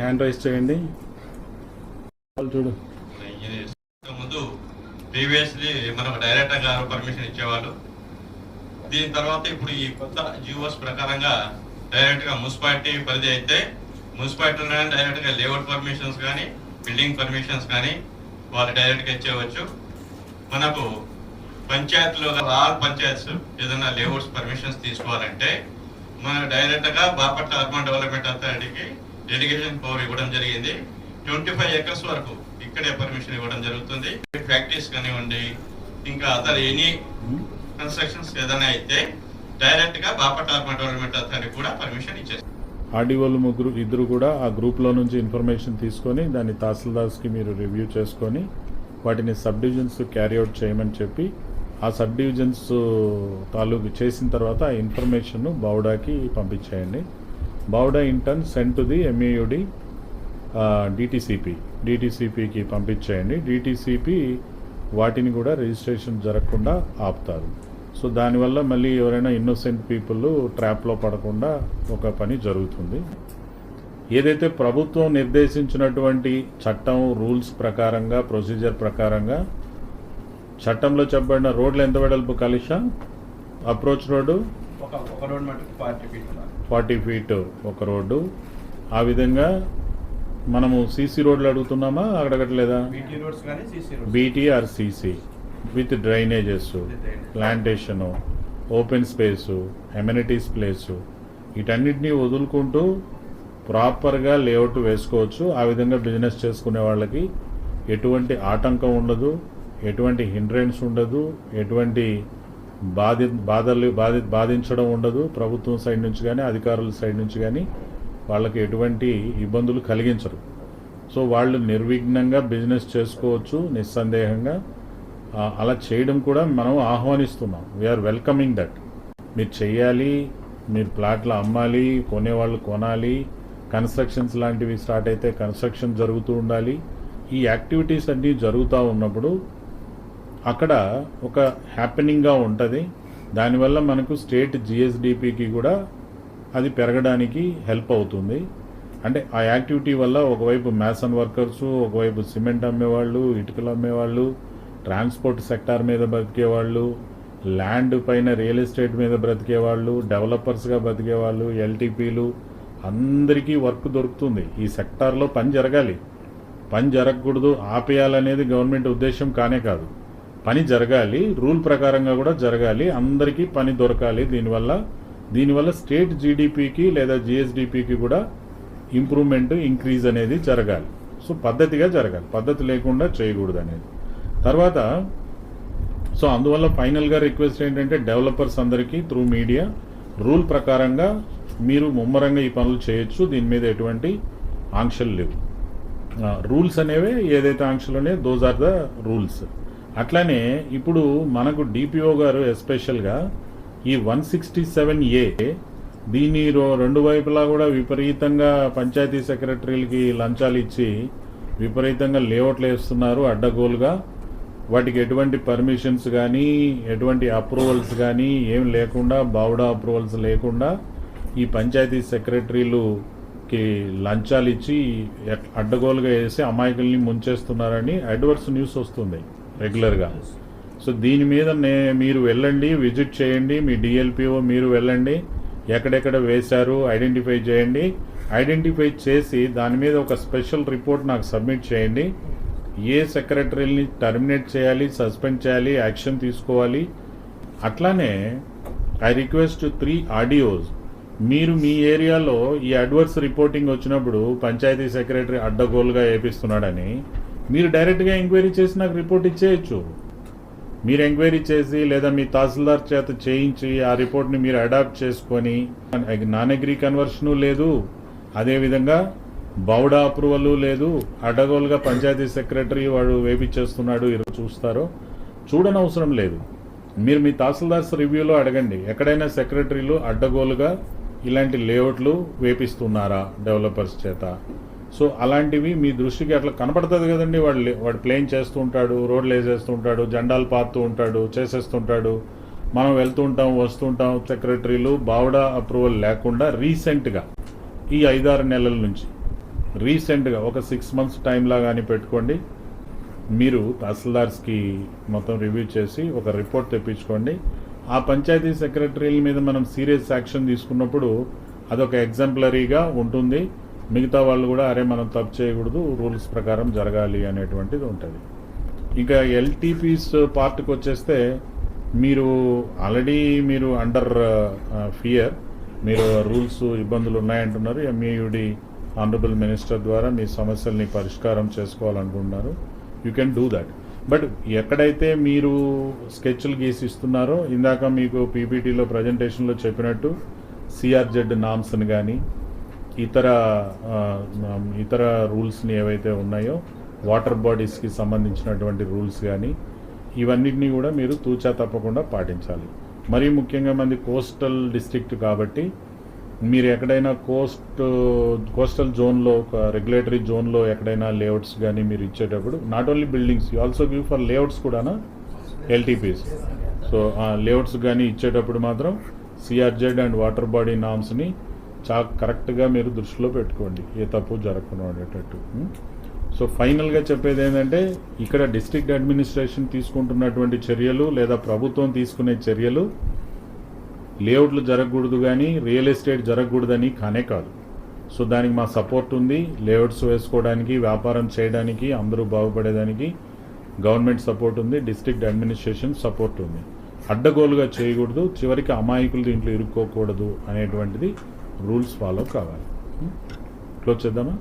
Hand raise చేయండి. చూడు. ముందు ప్రీవియస్లీ మనకు డైరెక్టర్ గారు పర్మిషన్ ఇచ్చేవాళ్ళు. దీని తర్వాత ఇప్పుడు ఈ కొత్త జియోస్ ప్రకారంగా డైరెక్ట్గా మున్సిపాలిటీ పరిధి అయితే మున్సిపాలిటీ డైరెక్ట్గా లేఅవుట్ పర్మిషన్స్ కానీ బిల్డింగ్ పర్మిషన్స్ కానీ వాళ్ళు డైరెక్ట్గా ఇచ్చేవచ్చు. మనకు పంచాయతీలో ఆల్ పంచాయత్స్ ఏదైనా లేఅవుట్స్ పర్మిషన్స్ తీసుకోవాలంటే మనం డైరెక్ట్గా బాపట్ల అర్బన్ డెవలప్మెంట్ అథారిటీకి డెడికేషన్ పవర్ ఇవ్వడం జరిగింది. ట్వంటీ ఫైవ్ ఎకర్స్ వరకు ఇక్కడే పర్మిషన్ ఇవ్వడం జరుగుతుంది. ఫ్యాక్టరీస్ కానివ్వండి ఇంకా అదర్ ఎనీ కన్స్ట్రక్షన్స్ ఏదైనా అయితే డైరెక్ట్గా బాపట్ల అర్బన్ డెవలప్మెంట్ అథారిటీ కూడా పర్మిషన్ ఇచ్చేస్తారు ఆర్డీఓలు ముగ్గురు ఇద్దరు కూడా ఆ గ్రూప్లో నుంచి ఇన్ఫర్మేషన్ తీసుకొని దాన్ని తహసీల్దార్స్కి మీరు రివ్యూ చేసుకొని వాటిని సబ్ డివిజన్స్ క్యారీఅవుట్ చేయమని చెప్పి ఆ సబ్ డివిజన్స్ తాలూకు చేసిన తర్వాత ఆ ఇన్ఫర్మేషన్ బౌడాకి పంపించేయండి. BUDA in turn sent to the MEUD DTCP డిటిసిపికి పంపించేయండి. డిటిసిపి వాటిని కూడా రిజిస్ట్రేషన్ జరగకుండా ఆపుతారు. సో దానివల్ల మళ్ళీ ఎవరైనా ఇన్నోసెంట్ పీపుల్ ట్రాప్లో పడకుండా ఒక పని జరుగుతుంది. ఏదైతే ప్రభుత్వం నిర్దేశించినటువంటి చట్టం రూల్స్ ప్రకారంగా ప్రొసీజర్ ప్రకారంగా చట్టంలో చెప్పబడిన రోడ్లు ఎంత వెడల్పు కలిష అప్రోచ్ రోడ్డు ఫార్టీ ఫీట్ ఒక రోడ్డు. ఆ విధంగా మనము సీసీ రోడ్లు అడుగుతున్నామా అడగట్లేదా? BT roads BTR CC with drainages plantation open space amenities place. వీటన్నిటినీ వదులుకుంటూ ప్రాపర్గా లేఅవుట్ వేసుకోవచ్చు. ఆ విధంగా బిజినెస్ చేసుకునే వాళ్ళకి ఎటువంటి ఆటంకం ఉండదు ఎటువంటి హిండ్రెన్స్ ఉండదు ఎటువంటి బాధి బాధలు బాధి బాధించడం ఉండదు. ప్రభుత్వం సైడ్ నుంచి కానీ అధికారుల సైడ్ నుంచి కానీ వాళ్ళకి ఎటువంటి ఇబ్బందులు కలిగించరు. సో వాళ్ళు నిర్విఘ్నంగా బిజినెస్ చేసుకోవచ్చు నిస్సందేహంగా. అలా చేయడం కూడా మనం ఆహ్వానిస్తున్నాం. వీఆర్ వెల్కమింగ్ దట్ మీరు చేయాలి మీరు ప్లాట్లు అమ్మాలి కొనేవాళ్ళు కొనాలి కన్స్ట్రక్షన్స్ లాంటివి స్టార్ట్ అయితే కన్స్ట్రక్షన్ జరుగుతూ ఉండాలి. ఈ యాక్టివిటీస్ అన్నీ జరుగుతూ ఉన్నప్పుడు అక్కడ ఒక హ్యాపెనింగ్గా ఉంటుంది. దానివల్ల మనకు స్టేట్ జిఎస్డిపికి కూడా అది పెరగడానికి హెల్ప్ అవుతుంది. అంటే ఆ యాక్టివిటీ వల్ల ఒకవైపు మ్యాసన్ వర్కర్స్ ఒకవైపు సిమెంట్ అమ్మేవాళ్ళు ఇటుకలు అమ్మేవాళ్ళు ట్రాన్స్పోర్ట్ సెక్టార్ మీద బ్రతికేవాళ్ళు ల్యాండ్ పైన రియల్ ఎస్టేట్ మీద బ్రతికేవాళ్ళు డెవలపర్స్గా బ్రతికేవాళ్ళు ఎల్టీపీలు అందరికీ వర్క్ దొరుకుతుంది. ఈ సెక్టార్లో పని జరగాలి. పని జరగకూడదు. ఆపేయాలనేది గవర్నమెంట్ ఉద్దేశం కానే కాదు. పని జరగాలి రూల్ ప్రకారంగా కూడా జరగాలి అందరికీ పని దొరకాలి. దీనివల్ల దీనివల్ల స్టేట్ జీడిపికి లేదా జిఎస్డిపికి కూడా ఇంప్రూవ్మెంట్ ఇంక్రీజ్ అనేది జరగాలి. సో పద్ధతిగా జరగాలి. పద్ధతి లేకుండా చేయకూడదు అనేది తర్వాత సో అందువల్ల ఫైనల్గా రిక్వెస్ట్ ఏంటంటే డెవలపర్స్ అందరికీ త్రూ మీడియా రూల్ ప్రకారంగా మీరు ముమ్మరంగా ఈ పనులు చేయొచ్చు. దీని మీద ఎటువంటి ఆంక్షలు లేవు. రూల్స్ అనేవి ఏదైతే ఆంక్షలు ఉన్నాయో దోస్ ఆర్ ద రూల్స్ అట్లానే ఇప్పుడు మనకు డిపిఓ గారు ఎస్పెషల్గా ఈ వన్ సిక్స్టీ సెవెన్ ఏ దీన్ని రెండు వైపులా కూడా విపరీతంగా పంచాయతీ సెక్రటరీలకి లంచాలు ఇచ్చి విపరీతంగా లేఅవుట్లు వేస్తున్నారు అడ్డగోలుగా. వాటికి ఎటువంటి పర్మిషన్స్ కానీ ఎటువంటి అప్రూవల్స్ కానీ ఏం లేకుండా బావుడా అప్రూవల్స్ లేకుండా ఈ పంచాయతీ సెక్రటరీలుకి లంచాలు ఇచ్చి అడ్డగోలుగా వేసి అమాయకుల్ని ముంచేస్తున్నారని అడ్వర్స్ న్యూస్ వస్తుంది. రెగ్యులర్గా. సో దీని మీద నే మీరు వెళ్ళండి విజిట్ చేయండి మీ డిఎల్పిఓ మీరు వెళ్ళండి ఎక్కడెక్కడ వేశారు ఐడెంటిఫై చేయండి. ఐడెంటిఫై చేసి దాని మీద ఒక స్పెషల్ రిపోర్ట్ నాకు సబ్మిట్ చేయండి. ఏ సెక్రటరీని టర్మినేట్ చేయాలి సస్పెండ్ చేయాలి యాక్షన్ తీసుకోవాలి. అట్లానే ఐ రిక్వెస్ట్ త్రీ ఆడియోస్. మీరు మీ ఏరియాలో ఈ అడ్వర్స్ రిపోర్టింగ్ వచ్చినప్పుడు పంచాయతీ సెక్రటరీ అడ్డగోలుగా వేపిస్తున్నాడని మీరు డైరెక్ట్గా ఎంక్వైరీ చేసి నాకు రిపోర్ట్ ఇచ్చేయచ్చు. మీరు ఎంక్వైరీ చేసి లేదా మీ తహసీల్దార్ చేత చేయించి ఆ రిపోర్ట్ని మీరు అడాప్ట్ చేసుకొని నాన్ అగ్రీ కన్వర్షను లేదు అదేవిధంగా బౌడా అప్రూవల్ లేదు అడ్డగోలుగా పంచాయతీ సెక్రటరీ వాడు వేపించేస్తున్నాడు ఈరోజు చూస్తారో చూడనవసరం లేదు. మీరు మీ తహసీల్దార్స్ రివ్యూలో అడగండి ఎక్కడైనా సెక్రటరీలు అడ్డగోలుగా ఇలాంటి లేఅవుట్లు వేపిస్తున్నారా డెవలపర్స్ చేత? సో అలాంటివి మీ దృష్టికి అట్లా కనపడుతుంది కదండి. వాడు వాడు ప్లేన్ చేస్తూ ఉంటాడు రోడ్లు వేసేస్తూ ఉంటాడు జెండాలు పారుతూ ఉంటాడు చేసేస్తుంటాడు మనం వెళ్తుంటాం వస్తుంటాం సెక్రటరీలు బావడా అప్రూవల్ లేకుండా రీసెంట్గా ఈ ఐదారు నెలల నుంచి రీసెంట్గా ఒక సిక్స్ మంత్స్ టైంలా కానీ పెట్టుకోండి. మీరు తహసీల్దార్స్కి మొత్తం రివ్యూ చేసి ఒక రిపోర్ట్ తెప్పించుకోండి. ఆ పంచాయతీ సెక్రటరీల మీద మనం సీరియస్ యాక్షన్ తీసుకున్నప్పుడు అదొక ఎగ్జాంపులరీగా ఉంటుంది. మిగతా వాళ్ళు కూడా అరే మనం తప్పు చేయకూడదు రూల్స్ ప్రకారం జరగాలి అనేటువంటిది ఉంటుంది. ఇంకా ఎల్టీపీస్ పార్ట్కి వచ్చేస్తే మీరు ఆల్రెడీ మీరు అండర్ ఫియర్ మీరు రూల్స్ ఇబ్బందులు ఉన్నాయంటున్నారు. ఎంఏయుడి ఆనరబుల్ మినిస్టర్ ద్వారా మీ సమస్యల్ని పరిష్కారం చేసుకోవాలనుకుంటున్నారు. You can do that but ఎక్కడైతే మీరు స్కెచ్లు గీసి ఇస్తున్నారో ఇందాక మీకు పీపీటీలో ప్రజెంటేషన్లో చెప్పినట్టు సిఆర్జెడ్ నామ్స్ని కానీ ఇతర ఇతర రూల్స్ని ఏవైతే ఉన్నాయో వాటర్ బాడీస్కి సంబంధించినటువంటి రూల్స్ కానీ ఇవన్నిటినీ కూడా మీరు తూచా తప్పకుండా పాటించాలి. మరీ ముఖ్యంగా మంది కోస్టల్ డిస్ట్రిక్ట్ కాబట్టి మీరు ఎక్కడైనా కోస్ట్ కోస్టల్ జోన్లో ఒక రెగ్యులేటరీ జోన్లో ఎక్కడైనా లేఅవుట్స్ కానీ మీరు ఇచ్చేటప్పుడు not only buildings you also give for layouts కూడానా? ఎల్టీపీస్ సో ఆ లేఅవుట్స్ కానీ ఇచ్చేటప్పుడు మాత్రం సిఆర్జెడ్ అండ్ వాటర్ బాడీ నామ్స్ని చాలా కరెక్ట్గా మీరు దృష్టిలో పెట్టుకోండి ఏ తప్పు జరగకుండా ఉండేటట్టు. సో ఫైనల్గా చెప్పేది ఏంటంటే ఇక్కడ డిస్ట్రిక్ట్ అడ్మినిస్ట్రేషన్ తీసుకుంటున్నటువంటి చర్యలు లేదా ప్రభుత్వం తీసుకునే చర్యలు లేఅవుట్లు జరగకూడదు కానీ రియల్ ఎస్టేట్ జరగకూడదని కానే కాదు. సో దానికి మా సపోర్ట్ ఉంది. లేఅవుట్స్ వేసుకోవడానికి వ్యాపారం చేయడానికి అందరూ బాగుపడేదానికి గవర్నమెంట్ సపోర్ట్ ఉంది డిస్ట్రిక్ట్ అడ్మినిస్ట్రేషన్ సపోర్ట్ ఉంది. అడ్డగోలుగా చేయకూడదు చివరికి అమాయకులు దీంట్లో ఇరుక్కోకూడదు అనేటువంటిది రూల్స్ ఫాలో కావాలి. క్లోజ్ చేద్దామా?